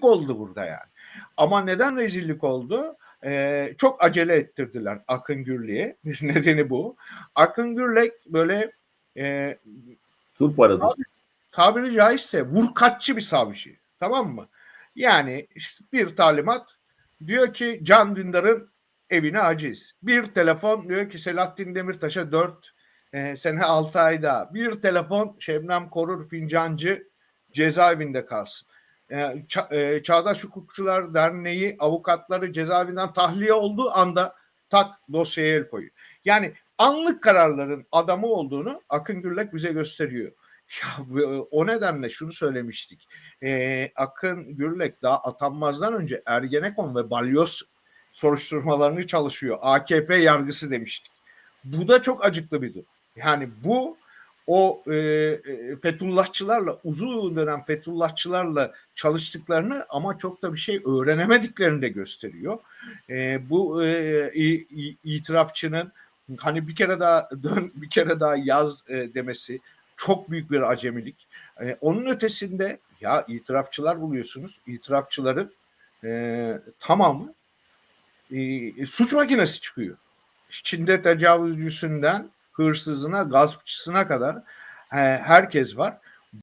rezillik oldu burada yani. Ama neden rezillik oldu? Ee, çok acele ettirdiler Akın Gürlek'e. Nedeni bu. Akın Gürlek böyle e, Turp aradı. tabiri caizse vurkaççı bir savcı. Tamam mı? Yani işte bir talimat diyor ki Can Dündar'ın evine aciz. Bir telefon diyor ki Selahattin Demirtaş'a 4 sene 6 ayda. Bir telefon Şebnem Korur Fincancı cezaevinde kalsın. E, Ça- e, Çağdaş Hukukçular Derneği avukatları cezaevinden tahliye olduğu anda tak dosyaya el koyuyor. Yani anlık kararların adamı olduğunu Akın Gürlek bize gösteriyor. Ya, bu- o nedenle şunu söylemiştik. Ee, Akın Gürlek daha atanmazdan önce Ergenekon ve Balyoz soruşturmalarını çalışıyor. AKP yargısı demiştik. Bu da çok acıklı bir durum. Yani bu o e, e, Fethullahçılarla uzun dönem Fethullahçılarla çalıştıklarını ama çok da bir şey öğrenemediklerini de gösteriyor. E, bu e, itirafçının hani bir kere daha dön bir kere daha yaz e, demesi çok büyük bir acemilik. E, onun ötesinde ya itirafçılar buluyorsunuz. İtirafçıların e, tamamı e, suç makinesi çıkıyor. Çin'de tecavüzcüsünden hırsızına, gaspçısına kadar herkes var.